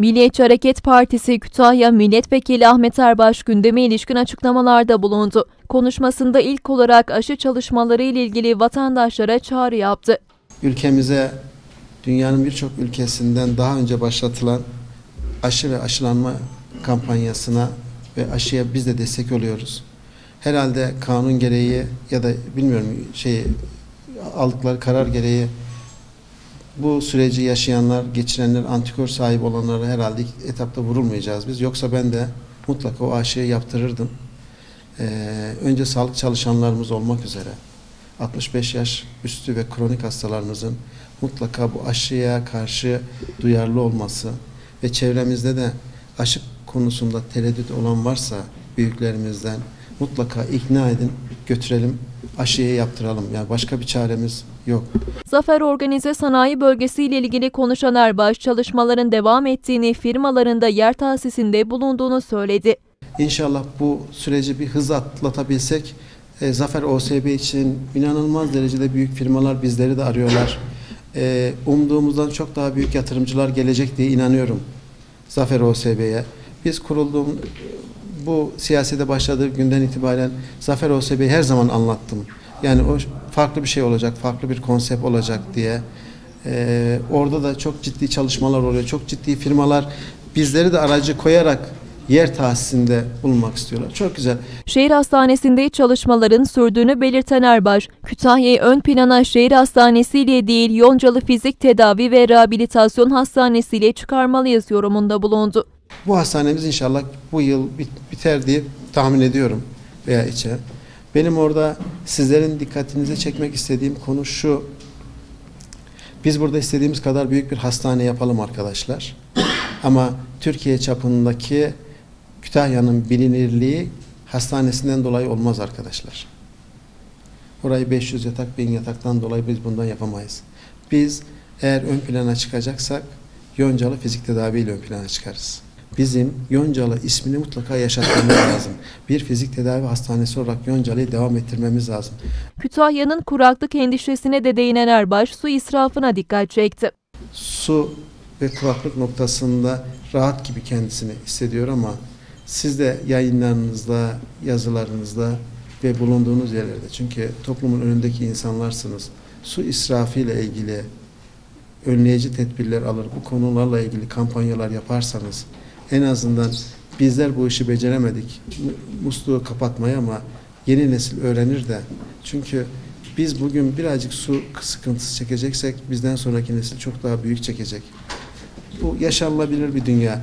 Milliyetçi Hareket Partisi Kütahya Milletvekili Ahmet Erbaş gündeme ilişkin açıklamalarda bulundu. Konuşmasında ilk olarak aşı çalışmaları ile ilgili vatandaşlara çağrı yaptı. ülkemize dünyanın birçok ülkesinden daha önce başlatılan aşı ve aşılanma kampanyasına ve aşıya biz de destek oluyoruz. Herhalde kanun gereği ya da bilmiyorum şey aldıkları karar gereği bu süreci yaşayanlar, geçirenler, antikor sahibi olanlara herhalde ilk etapta vurulmayacağız biz. Yoksa ben de mutlaka o aşıyı yaptırırdım. Ee, önce sağlık çalışanlarımız olmak üzere 65 yaş üstü ve kronik hastalarımızın mutlaka bu aşıya karşı duyarlı olması ve çevremizde de aşı konusunda tereddüt olan varsa büyüklerimizden mutlaka ikna edin, götürelim, aşıyı yaptıralım. Yani başka bir çaremiz yok. Zafer Organize Sanayi Bölgesi ile ilgili konuşan Erbaş, çalışmaların devam ettiğini, firmalarında yer tahsisinde bulunduğunu söyledi. İnşallah bu süreci bir hız atlatabilsek e, Zafer OSB için inanılmaz derecede büyük firmalar bizleri de arıyorlar. E, umduğumuzdan çok daha büyük yatırımcılar gelecek diye inanıyorum Zafer OSB'ye. Biz kurulduğum bu siyasete başladığı günden itibaren Zafer OSB'yi her zaman anlattım. Yani o farklı bir şey olacak, farklı bir konsept olacak diye. E, orada da çok ciddi çalışmalar oluyor. Çok ciddi firmalar bizleri de aracı koyarak yer tahsisinde bulunmak istiyorlar. Çok güzel. Şehir hastanesinde çalışmaların sürdüğünü belirten Erbaş, Kütahya'yı ön plana şehir hastanesiyle değil Yoncalı Fizik Tedavi ve Rehabilitasyon Hastanesi'yle çıkarmalıyız yorumunda bulundu. Bu hastanemiz inşallah bu yıl bit- biter diye tahmin ediyorum veya içe. Benim orada sizlerin dikkatinizi çekmek istediğim konu şu. Biz burada istediğimiz kadar büyük bir hastane yapalım arkadaşlar. Ama Türkiye çapındaki Kütahya'nın bilinirliği hastanesinden dolayı olmaz arkadaşlar. Orayı 500 yatak, 1000 yataktan dolayı biz bundan yapamayız. Biz eğer ön plana çıkacaksak Yoncalı fizik tedavi ile ön plana çıkarız. Bizim Yoncalı ismini mutlaka yaşatmamız lazım. Bir fizik tedavi hastanesi olarak Yoncalı'yı devam ettirmemiz lazım. Kütahya'nın kuraklık endişesine de değinen Erbaş, su israfına dikkat çekti. Su ve kuraklık noktasında rahat gibi kendisini hissediyor ama siz de yayınlarınızda, yazılarınızda ve bulunduğunuz yerlerde çünkü toplumun önündeki insanlarsınız. Su israfı ile ilgili önleyici tedbirler alır. Bu konularla ilgili kampanyalar yaparsanız en azından bizler bu işi beceremedik. mu- Musluğu kapatmayı ama yeni nesil öğrenir de. Çünkü biz bugün birazcık su sıkıntısı çekeceksek bizden sonraki nesil çok daha büyük çekecek. Bu yaşanılabilir bir dünya.